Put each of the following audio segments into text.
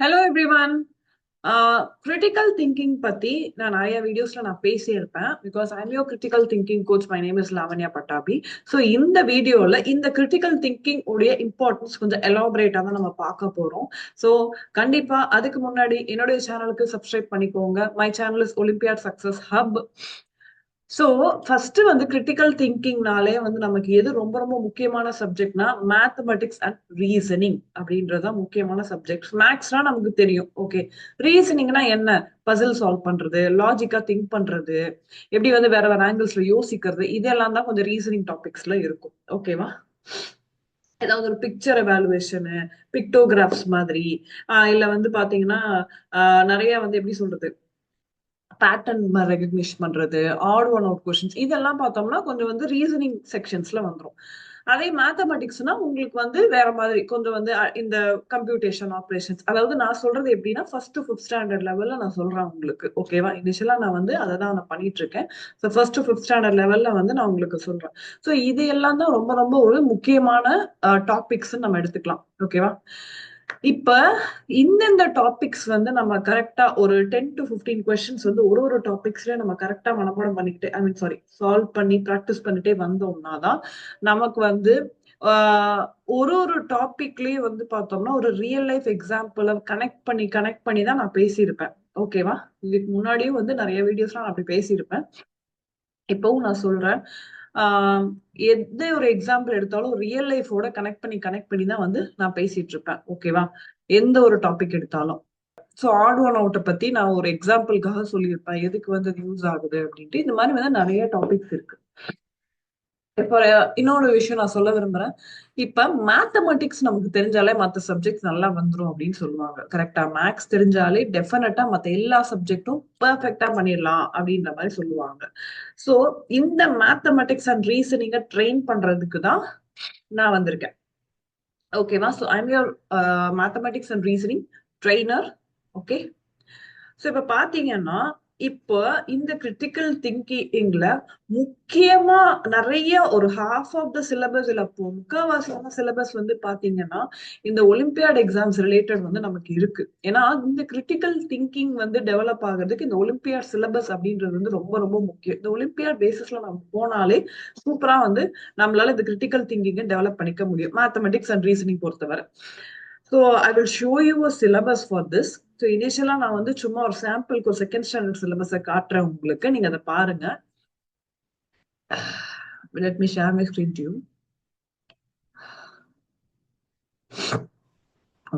Hello everyone critical thinking பத்தி நான் நிறைய வீடியோஸ்ல நான் பேசியிருப்பேன். Because I'm your critical thinking coach my name is Lavanya Pattabhi so இந்த வீடியோல இந்த கிரிட்டிக்கல் திங்கிங் உடைய இம்பார்ட்டன்ஸ் கொஞ்சம் எலாபரேட்டா தான் நம்ம பார்க்க போறோம். ஸோ கண்டிப்பா அதுக்கு முன்னாடி என்னுடைய சேனலுக்கு சப்ஸ்கிரைப் பண்ணிக்கோங்க. My channel is Olympiad success hub so first வந்து கிரிட்டிக்கல் திங்கிங்னாலே வந்து நமக்கு எது ரொம்ப ரொம்ப முக்கியமான சப்ஜெக்ட்னா மேத்தமெட்டிக்ஸ் அண்ட் ரீசனிங் அப்படின்றதான் முக்கியமான சப்ஜெக்ட் மேக்ஸ்னா நமக்கு தெரியும். ஓகே ரீசனிங்னா என்ன? பசில் சால்வ் பண்றது லாஜிக்கா திங்க் பண்றது எப்படி வந்து வேற வேற ஆங்கிள்ஸ்ல யோசிக்கிறது இதெல்லாம் தான் கொஞ்சம் ரீசனிங் டாபிக்ஸ்ல இருக்கும். ஓகேவா ஏதாவது ஒரு பிக்சர் எவாலுவேஷனு பிக்டோகிராஃப்ஸ் மாதிரி. இல்ல வந்து பாத்தீங்கன்னா நிறைய வந்து எப்படி சொல்றது? பேட்டர்ன் ரெகக்னிஷ் பண்றது ஆட் ஒன் அவுட் கொஸ்டின்ஸ் இதெல்லாம் பார்த்தோம்னா கொஞ்சம் வந்து ரீசனிங் செக்ஷன்ஸ்ல வந்துடும் அதே மேத்தமெட்டிக்ஸ்னா உங்களுக்கு வந்து வேற மாதிரி கொஞ்சம் வந்து இந்த கம்ப்யூட்டேஷன் ஆப்ரேஷன்ஸ் அதாவது நான் சொல்றது எப்படின்னா ஃபர்ஸ்ட் ஃபிஃப்த் ஸ்டாண்டர்ட் லெவல்ல நான் சொல்றேன் உங்களுக்கு. ஓகேவா இனிஷியலா நான் வந்து அதை தான் நான் பண்ணிட்டு இருக்கேன். ஸோ ஃபர்ஸ்ட் ஃபிஃப்த் ஸ்டாண்டர்ட் லெவல்ல வந்து நான் உங்களுக்கு சொல்றேன். ஸோ இது எல்லாம் தான் ரொம்ப ரொம்ப ஒரு முக்கியமான டாபிக்ஸ் நம்ம எடுத்துக்கலாம். ஓகேவா இப்ப இந்தந்த டாபிக்ஸ் வந்து நம்ம கரெக்டா ஒரு டென் டு பிப்டீன் கொஸ்டின்ஸ் வந்து ஒரு ஒரு டாபிக்ஸ்ல நம்ம கரெக்டா மனப்பாடம் பண்ணிக்கிட்டு ஐ மீன் சாரி சால்வ் பண்ணி ப்ராக்டிஸ் பண்ணிட்டே வந்தோம்னா தான் நமக்கு வந்து ஒரு ஒரு டாபிக்லயே வந்து பார்த்தோம்னா ஒரு ரியல் லைஃப் எக்ஸாம்பிள கனெக்ட் பண்ணி கனெக்ட் பண்ணி தான் நான் பேசியிருப்பேன். ஓகேவா இதுக்கு முன்னாடியும் வந்து நிறைய வீடியோஸ்லாம் நான் அப்படி பேசியிருப்பேன். இப்பவும் நான் சொல்றேன். எந்த ஒரு எக்ஸாம்பிள் எடுத்தாலும் ரியல் லைஃபோட கனெக்ட் பண்ணி கனெக்ட் பண்ணி தான் வந்து நான் பேசிட்டு இருப்பேன். ஓகேவா எந்த ஒரு டாபிக் எடுத்தாலும். ஸோ ஆட் ஒன் அவுட்டை பத்தி நான் ஒரு எக்ஸாம்பிளுக்காக சொல்லியிருப்பேன். எதுக்கு வந்து யூஸ் ஆகுது அப்படின்ட்டு. இந்த மாதிரி வந்து நிறைய டாபிக்ஸ் இருக்கு. இப்போ இன்னொரு விஷயம் நான் சொல்ல விரும்புறேன். இப்ப மேத்தமெட்டிக்ஸ் நமக்கு தெரிஞ்சாலே மத்த சப்ஜெக்ட் நல்லா வந்துரும் அப்படின்னு சொல்லுவாங்க. கரெக்டா மேக்ஸ் தெரிஞ்சாலே டெஃபினட்டா மத்த எல்லா சப்ஜெக்டும் பெர்ஃபெக்டா பண்ணிடலாம் அப்படின்ற மாதிரி சொல்லுவாங்க. சோ இந்த மேத்தமெட்டிக்ஸ் அண்ட் ரீசனிங்க ட்ரெயின் பண்றதுக்கு தான் நான் வந்திருக்கேன். ஓகேவா so I'm your mathematics and reasoning trainer okay so இப்போ பார்த்தீங்கன்னா இப்போ இந்த கிரிட்டிக்கல் திங்கிங்ல முக்கியமா நிறைய ஒரு ஹாஃப் ஆஃப் த சிலபஸ் இல்ல முக்கால்வாசியான சிலபஸ் வந்து பாத்தீங்கன்னா இந்த ஒலிம்பியாட் எக்ஸாம்ஸ் ரிலேட்டட் வந்து நமக்கு இருக்கு. ஏன்னா இந்த கிரிட்டிக்கல் திங்கிங் வந்து டெவலப் ஆகிறதுக்கு இந்த ஒலிம்பியாட் சிலபஸ் அப்படின்றது வந்து ரொம்ப ரொம்ப முக்கியம். இந்த ஒலிம்பியாட் பேசிஸ்ல நம்ம போனாலே சூப்பரா வந்து நம்மளால இந்த கிரிட்டிக்கல் திங்கிங்கை டெவலப் பண்ணிக்க முடியும். மேத்தமெட்டிக்ஸ் அண்ட் ரீசனிங் பொறுத்தவரை. So I will show you a syllabus for this so இனிஷியலா நான் வந்து சும்மா ஒரு சாம்பிளுக்கு ஒரு செகண்ட் ஸ்டாண்டர்ட் சிலபஸை காட்டுறேன் உங்களுக்கு. நீங்க அதை பாருங்க. Let me share my screen to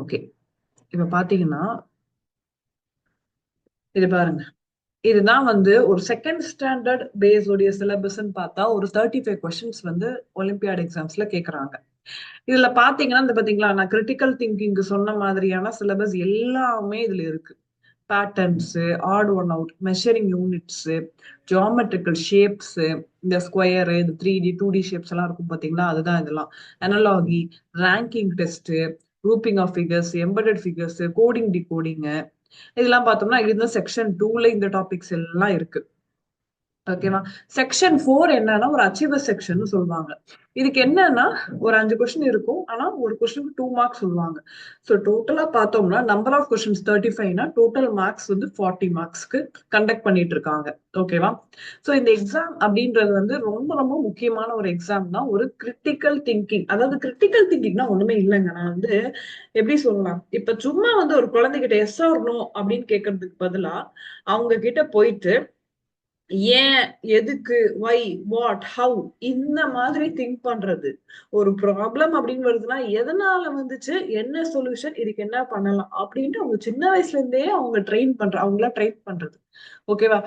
okay இப்ப பாத்தீங்கன்னா இது பாருங்க. இதுதான் வந்து ஒரு செகண்ட் ஸ்டாண்டர்ட் பேஸ் உடைய சிலபஸ்ன்னு பார்த்தா ஒரு தேர்ட்டி ஃபைவ் கொஸ்டின்ஸ் வந்து ஒலிம்பியாட் எக்ஸாம்ஸ்ல கேக்குறாங்க. இதுல பாத்தீங்கன்னா இந்த பாத்தீங்களா நான் கிரிட்டிக்கல் திங்கிங் சொன்ன மாதிரியான சிலபஸ் எல்லாமே இதுல இருக்கு. Patterns odd one out measuring units geometrical shapes இந்த ஸ்கொயர் இந்த three D two D shapes எல்லாம் இருக்கும் பாத்தீங்களா அதுதான் இதெல்லாம். Analogy ranking test grouping of figures embedded figures coding decoding இதெல்லாம் பார்த்தோம்னா இது செக்ஷன் டூல இந்த டாபிக்ஸ் எல்லாம் இருக்கு. ஓகேவா செக்ஷன் ஃபோர் என்னன்னா ஒரு அச்சீவர் செக்ஷன் சொல்லுவாங்க. இதுக்கு என்னன்னா ஒரு அஞ்சு கொஸ்டின் இருக்கும். ஆனா ஒரு கொஸ்டினுக்கு டூ மார்க்ஸ் சொல்லுவாங்க. ஸோ டோட்டலா பார்த்தோம்னா நம்பர் ஆஃப் கொஸ்டின்ஸ் தேர்ட்டி ஃபைவ்னா டோட்டல் மார்க்ஸ் வந்து ஃபார்ட்டி மார்க்ஸ்க்கு கண்டக்ட் பண்ணிட்டு இருக்காங்க. ஓகேவா ஸோ இந்த எக்ஸாம் அப்படின்றது வந்து ரொம்ப ரொம்ப முக்கியமான ஒரு எக்ஸாம் தான். ஒரு கிரிட்டிக்கல் திங்கிங் அதாவது கிரிட்டிக்கல் திங்கிங்னா ஒண்ணுமே இல்லைங்க. நான் வந்து எப்படி சொல்லலாம் இப்ப சும்மா வந்து ஒரு குழந்தைகிட்ட எஸ் ஆர் நோ அப்படின்னு கேட்கறதுக்கு பதிலா அவங்க கிட்ட போயிட்டு ஏன் எதுக்கு? வை வாட் ஹவு இந்த மாதிரி திங்க் பண்றது. ஒரு ப்ராப்ளம் அப்படின்னு வருதுன்னா எதனால வந்துச்சு? என்ன சொல்யூஷன் இதுக்கு என்ன பண்ணலாம்? அப்படின்ட்டு அவங்க சின்ன வயசுல இருந்தே அவங்க ட்ரெயின் பண்ற அவங்கள ட்ரெயின் பண்றது. ஓகேவா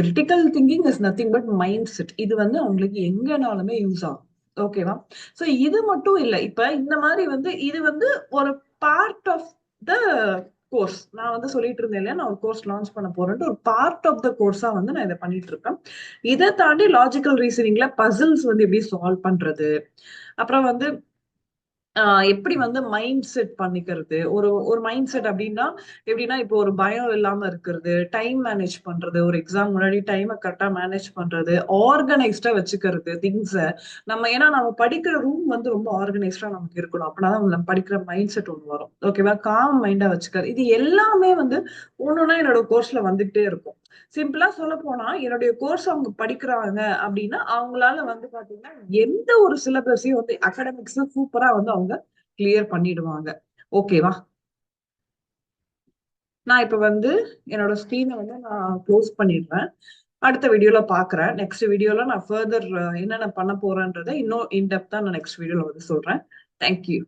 critical thinking is nothing but mind set இது வந்து அவங்களுக்கு எங்கனாலுமே யூஸ் ஆகும். ஓகேவா சோ இது மட்டும் இல்ல. இப்ப இந்த மாதிரி வந்து இது வந்து ஒரு பார்ட் ஆஃப் த கோர்ஸ் நான் வந்து சொல்லிட்டு இருந்தேன் இல்லையா? நான் ஒரு கோர்ஸ் லான்ச் பண்ண போறேன்ட்டு ஒரு பார்ட் ஆஃப் த கோர்ஸா வந்து நான் இதை பண்ணிட்டு இருக்கேன். இதை தாண்டி லாஜிக்கல் ரீசனிங்ல பசில்ஸ் வந்து எப்படி சால்வ் பண்றது? அப்புறம் வந்து எப்படி வந்து மைண்ட் செட் பண்ணிக்கிறது? ஒரு ஒரு மைண்ட் செட் அப்படின்னா எப்படின்னா இப்போ ஒரு பயம் இல்லாம இருக்கிறது டைம் மேனேஜ் பண்றது ஒரு எக்ஸாம் முன்னாடி டைமை கரெக்டா மேனேஜ் பண்றது ஆர்கனைஸ்டா வச்சுக்கிறது திங்ஸை நம்ம ஏன்னா நம்ம படிக்கிற ரூம் வந்து ரொம்ப ஆர்கனைஸ்டா நமக்கு இருக்கணும். அப்படின்னா நம்ம படிக்கிற மைண்ட் செட் ஒன்று வரும் ஓகேவா காம் மைண்டா வச்சுக்கிறது. இது எல்லாமே வந்து ஒன்னொன்னா என்னோட கோர்ஸ்ல வந்துகிட்டே இருக்கும். சிம்பிளா சொல்ல போனா என்னுடைய கோர்ஸ் அவங்க படிக்கிறாங்க அப்படின்னா அவங்களால வந்து பாத்தீங்கன்னா எந்த ஒரு சிலபஸையும் வந்து அகாடமிக்ஸ் சூப்பரா வந்து அவங்க கிளியர் பண்ணிடுவாங்க. ஓகேவா நான் இப்ப வந்து என்னோட ஸ்க்ரீனை வந்து நான் க்ளோஸ் பண்ணிடுறேன். அடுத்த வீடியோல பாக்குறேன். நெக்ஸ்ட் வீடியோல நான் ஃபர்தர் என்னென்ன பண்ண போறேன்றதை இன்னும் இன்டெப்தா நான் நெக்ஸ்ட் வீடியோல வந்து சொல்றேன். தேங்க்யூ